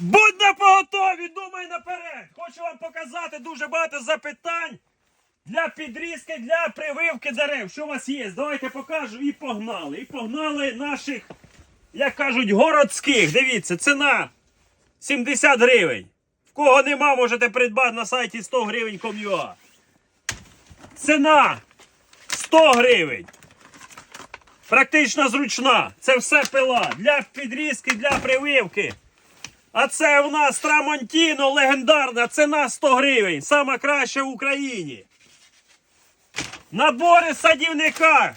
Будь на думай наперед. Хочу вам показати дуже багато запитань для підрізки, для прививки дерев. Що у вас є? Давайте покажу і погнали. І погнали наших, як кажуть, городських. Дивіться, ціна 70 гривень. В кого нема, можете придбати на сайті 100 гривень ком'юа. Ціна 100 гривень. Практично зручна. Це все пила для підрізки, для прививки. А це у нас Трамонтіно легендарна ціна 100 гривень. Сама краща в Україні. Набори садівника.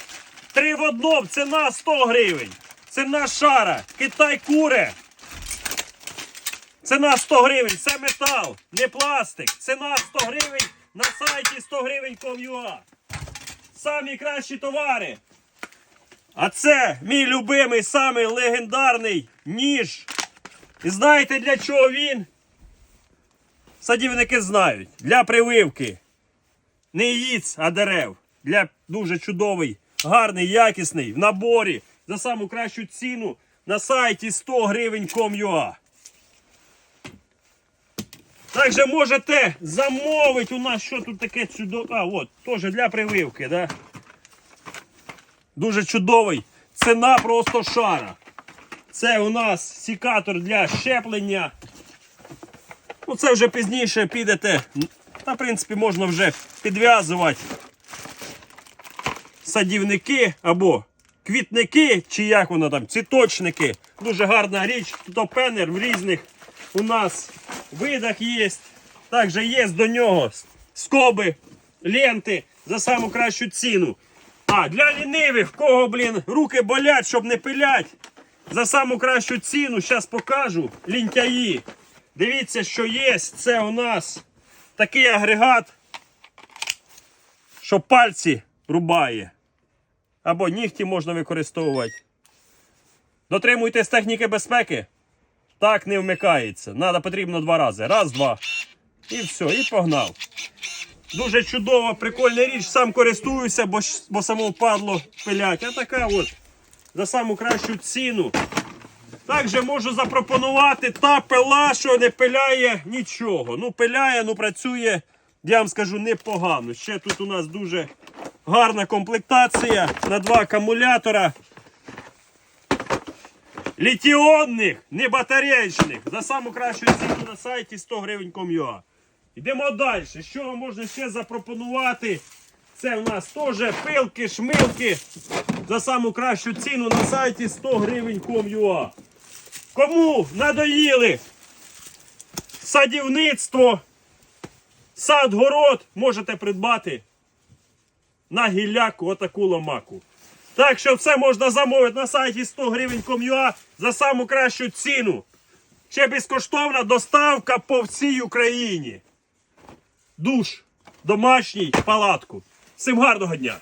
Три в одному, ціна 100 гривень. Ціна шара. Китай куре. Ціна 100 гривень. Це метал, не пластик. Ціна 100 гривень на сайті 100 гривень Ком'юа. Самі кращі товари. А це мій любимий, самий легендарний ніж. І знаєте для чого він? Садівники знають. Для прививки. Не яїць, а дерев. Для дуже чудовий, гарний, якісний в наборі за саму кращу ціну на сайті 100 гривень com.ua. Також можете замовити у нас що тут таке чудове. А, от, теж для прививки, да? Дуже чудовий. Ціна просто шара. Це у нас сікатор для щеплення. Ну, це вже пізніше підете. Та, в принципі, можна вже підв'язувати садівники або квітники, чи як воно там, цвіточники. Дуже гарна річ. Тут пенер в різних у нас видах є. Також є до нього скоби, ленти за саму кращу ціну. А, для лінивих, кого, блін, руки болять, щоб не пилять. За саму кращу ціну, зараз покажу. Лінтяї. Дивіться, що є. Це у нас такий агрегат, що пальці рубає. Або нігті можна використовувати. Дотримуйтесь техніки безпеки. Так не вмикається. Надо потрібно два рази. Раз, два. І все, і погнав. Дуже чудова, прикольна річ, сам користуюся, бо, бо само впадло пилять. А така от за саму кращу ціну. Також можу запропонувати та пила, що не пиляє нічого. Ну, пиляє, ну працює, я вам скажу, непогано. Ще тут у нас дуже гарна комплектація на два акумулятора. Літіонних, не батареєчних. За саму кращу ціну на сайті 100 гривень com.ua. Йдемо далі. Що вам можна ще запропонувати? Це в нас теж пилки, шмилки. За саму кращу ціну на сайті 100 гривень com.ua. Кому надоїли садівництво, сад-город, можете придбати на гілляку отаку ломаку. Так що все можна замовити на сайті 100 гривень com.ua за саму кращу ціну. Ще безкоштовна доставка по всій Україні. Душ домашній палатку. Всім гарного дня!